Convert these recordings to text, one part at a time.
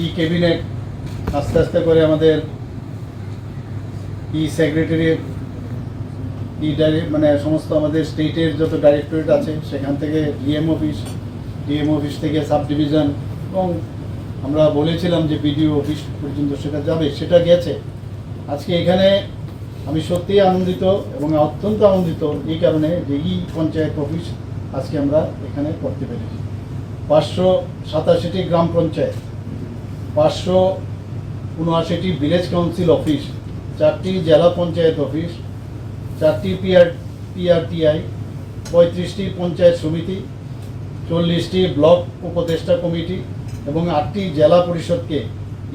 ই cabinet আস্তে আস্তে করে আমাদের ই সেক্রেটারিয়েট ই ডাইরে মানে সমস্ত আমাদের স্টেটের যত ডাইরেক্টরেট আছে, সেখান থেকে ডিএম অফিস ডিএম অফিস থেকে সাব ডিভিশন এবং আমরা বলেছিলাম যে বিডিও অফিস পর্যন্ত সেটা যাবে, সেটা গেছে। আজকে এখানে আমি সত্যিই আনন্দিত এবং অত্যন্ত আনন্দিত এই কারণে যে ই পঞ্চায়েত অফিস আজকে আমরা এখানে করতে পেরেছি। পাঁচশো সাতাশিটি গ্রাম পঞ্চায়েত। পাঁচশো উনআশিটি ভিলেজ কাউন্সিল অফিস চারটি জেলা পঞ্চায়েত অফিস চারটি পিআর পিআরটিআই পঁয়ত্রিশটি পঞ্চায়েত সমিতি, চল্লিশটি ব্লক উপদেষ্টা কমিটি এবং আটটি জেলা পরিষদকে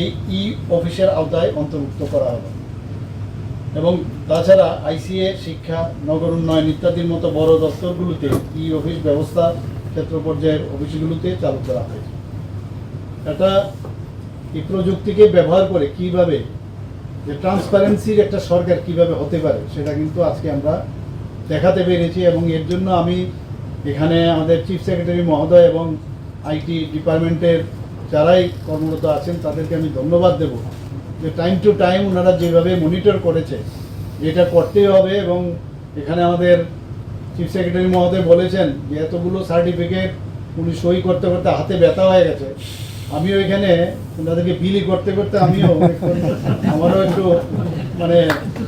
এই ই অফিসের আওতায় অন্তর্ভুক্ত করা হবে। এবং তাছাড়া আইসিএ শিক্ষা, নগর উন্নয়ন ইত্যাদির মতো বড় দপ্তরগুলোতে ই অফিস ব্যবস্থা, ক্ষেত্র পর্যায়ের অফিসগুলোতে চালু করা হয়েছে। এটা এই প্রযুক্তিকে ব্যবহার করে কীভাবে, যে ট্রান্সপারেন্সির একটা সরকার কীভাবে হতে পারে, সেটা কিন্তু আজকে আমরা দেখাতে পেরেছি এবং এর জন্য আমি এখানে আমাদের চিফ সেক্রেটারি মহোদয় এবং আইটি ডিপার্টমেন্টের যারাই কর্মরত আছেন, তাদেরকে আমি ধন্যবাদ দেব যে টাইম টু টাইম ওনারা যেভাবে মনিটর করেছে, এটা করতেই হবে এবং এখানে আমাদের চিফ সেক্রেটারি মহোদয় বলেছেন যে এতগুলো সার্টিফিকেট উনি সই করতে করতে হাতে ব্যথা হয়ে গেছে। আমিও এখানে তাদেরকে বিলি করতে করতে আমিও আমারও একটু মানে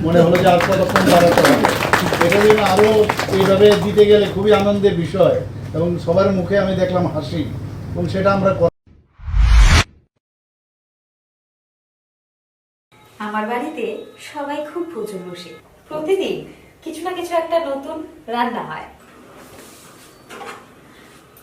মনে হলো যে আর কতক্ষণ বাড়াতে হবে। এটা যেন আরও এইভাবে দিতে গেলে খুবই আনন্দের বিষয় এবং সবার মুখে আমি দেখলাম হাসি এবং সেটা আমরা আমার বাড়িতে সবাই খুব প্রচুর বসে। প্রতিদিন কিছু না কিছু একটা নতুন রান্না হয়।